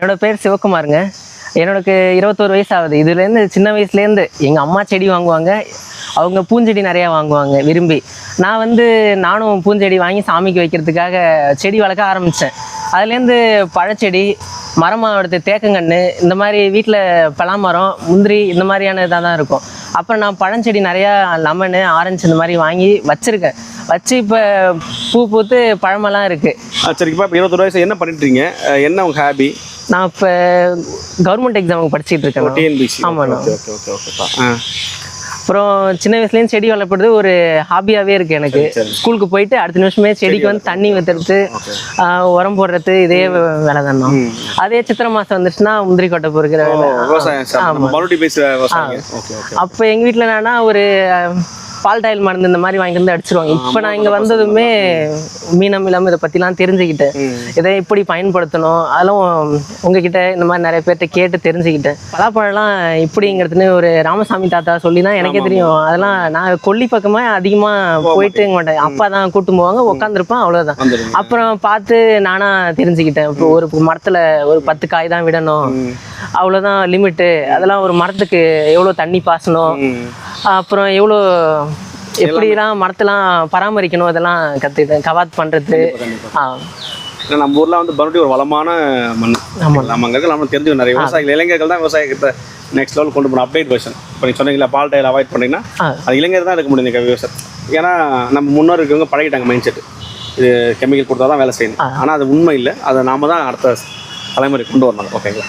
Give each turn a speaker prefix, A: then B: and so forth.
A: என்னோட பேர் சிவகுமாருங்க. எனக்கு இருபத்தோரு வயசு ஆகுது இதுலேருந்து சின்ன வயசுலேருந்து எங்கள் அம்மா செடி வாங்குவாங்க. அவங்க பூஞ்செடி நிறையா வாங்குவாங்க விரும்பி. நான் வந்து நானும் பூஞ்செடி வாங்கி சாமிக்கு வைக்கிறதுக்காக செடி வளர்க்க ஆரம்பித்தேன் அதுலேருந்து பழச்செடி மரமாக எடுத்து தேக்கங்கன்று இந்த மாதிரி வீட்டில் பலாமரம் முந்திரி இந்த மாதிரியான இதாக தான் இருக்கும். அப்புறம் நான் பழஞ்செடி நிறையா லெமனு ஆரஞ்சு இந்த மாதிரி வாங்கி வச்சுருக்கேன். வச்சு இப்போ பூ பூத்து பழமெல்லாம் இருக்குது
B: சரி இப்போ இருபத்தொரு வயசு என்ன பண்ணிட்டுருங்க என்ன உங்கள் ஹாபி
A: நான் இப்போ கவர்மெண்ட் எக்ஸாமுக்கு படிச்சிட்டு இருக்கேன்
B: டிஎன்பிசி
A: ஆமாண்ணா.
B: ஓகே ஓகே ஓகே ஓகேப்பா ஆ.
A: அப்புறம் சின்ன வயசுலேயும் செடி வளர்ப்புறது ஒரு ஹாபியாகவே இருக்குது எனக்கு. ஸ்கூலுக்கு போயிட்டு அடுத்த நிமிஷமே செடிக்கு வந்து தண்ணி ஊற்றுறது உரம் போடுறது இதே வேலை தான் அதே சித்திரை மாதம் வந்துச்சுன்னா முந்திரி கொட்டை பொறுக்கிற வேலை. அப்போ எங்கள் வீட்டில் என்னன்னா ஒரு பால் டாயில் மருந்து இந்த மாதிரி வாங்கிட்டு வந்து அடிச்சிருவாங்க. இப்போ நான் இங்கே வந்ததுமே மீனம் இல்லாமல் இதை பற்றிலாம் தெரிஞ்சுக்கிட்டேன் இதை எப்படி பயன்படுத்தணும் அதெல்லாம் உங்ககிட்ட இந்த மாதிரி நிறைய பேர்கிட்ட கேட்டு தெரிஞ்சுக்கிட்டேன். பலாப்பழம்லாம் இப்படிங்கிறதுன்னு ஒரு ராமசாமி தாத்தா சொல்லி தான் எனக்கே தெரியும். அதெல்லாம் நான் கொல்லி பக்கமாக அதிகமாக போயிட்டு மாட்டேன். அப்பா தான் கூட்டு போவாங்க உட்காந்துருப்பேன் அவ்வளோதான்
B: வந்துடுங்க.
A: அப்புறம் பார்த்து நானா தெரிஞ்சுக்கிட்டேன். ஒரு மரத்துல ஒரு பத்து காய் தான் விடணும். அவ்வளோதான் லிமிட்டு அதெல்லாம் ஒரு மரத்துக்கு எவ்வளோ தண்ணி பாசணும் அப்புறம் எவ்வளோ எப்படிலாம் மரத்தெல்லாம் பராமரிக்கணும் அதெல்லாம் கற்றுக்கிட்டேன் கவாத் பண்ணுறது ஆ.
B: ஏன்னா நம்ம ஊர்ல வந்து மறுபடியும் ஒரு வளமான மண்.
A: ஆமாம்
B: நம்ம அங்கே இருக்க நம்ம தெரிஞ்சு நிறைய விவசாயிகள் இளைஞர்கள் தான் விவசாயத்தை நெக்ஸ்ட் லெவல் கொண்டு போகணும் அப்டேட் வெர்ஷன் இப்போ நீங்கள் சொன்னீங்களா பால் டைல் அவாய்ட் பண்ணீங்கன்னா. அது இளைஞர் தான் எடுக்க முடியும் விவசாயம் ஏன்னா நம்ம முன்னோர் இருக்கவங்க பழகிட்டாங்க மைண்ட் செட் இது கெமிக்கல் கொடுத்தா தான் வேலை செய்யணும் ஆனால் அது உண்மை இல்லை. அதை நாம தான் அடுத்த தலைமுறை கொண்டு வரணும். ஓகேங்களா?